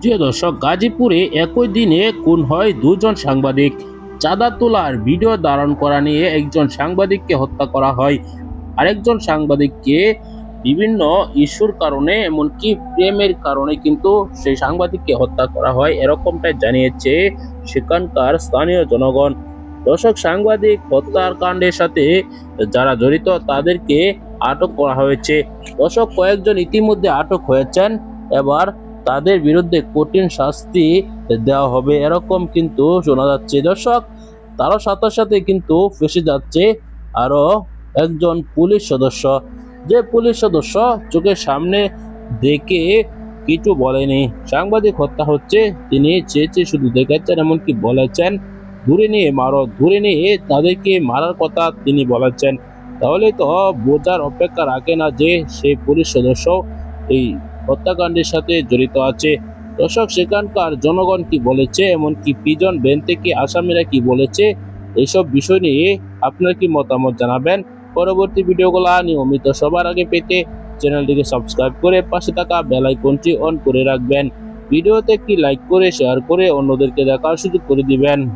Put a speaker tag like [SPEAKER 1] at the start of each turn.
[SPEAKER 1] প্রিয় দর্শক গাজীপুরে একই দিনে খুন হয় দুজন সাংবাদিক। চাঁদা তোলার ভিডিও ধারণ করা নিয়ে একজন সাংবাদিককে হত্যা করা হয়। আরেকজন সাংবাদিককে বিভিন্ন ইস্যুর কারণে, এমনকি প্রেমের কারণে কিন্তু সেই সাংবাদিককে হত্যা করা হয়, এরকমটাই জানিয়েছে সেখানকার স্থানীয় জনগণ। দর্শক, সাংবাদিক হত্যার কাণ্ডের সাথে যারা জড়িত, তাদেরকে আটক করা হয়েছে। দর্শক, কয়েকজন ইতিমধ্যে আটক হয়েছেন। এবার তাদের বিরুদ্ধে কঠিন শাস্তি দেওয়া হবে। এরকম কিন্তু শোনা যাচ্ছে। দর্শক, তারও সাথে সাথে কিন্তু ফেসে যাচ্ছে আরও একজন পুলিশ সদস্য। যে পুলিশ সদস্য চোখের সামনে দেখে কিছু বলেনি। সাংবাদিক হত্যা হচ্ছে, তিনি চেয়ে চেয়ে শুধু দেখাচ্ছেন, এমনকি বলেছেন ধরে নিয়ে মারো ধরে নিয়ে তাদেরকে মারার কথা তিনি বলেছেন। তাহলে তো বোঝার অপেক্ষা রাখে না যে সেই পুলিশ সদস্য এই হত্যাকাণ্ডের সাথে জড়িত আছে। দর্শক, সেখানকার জনগণ কি বলেছে? এমনকি পিজন বেন থেকে আসামিরা কি বলেছে? এইসব বিষয় নিয়ে আপনার কি মতামত জানাবেন? পরবর্তী ভিডিওগুলো নিয়মিত সবার আগে পেতে চ্যানেলটিকে সাবস্ক্রাইব করে পাশে থাকা বেল আইকনটি অন করে রাখবেন। ভিডিওতে একটি লাইক করে, শেয়ার করে অন্যদেরকে দেখার সুযোগ করে দিবেন।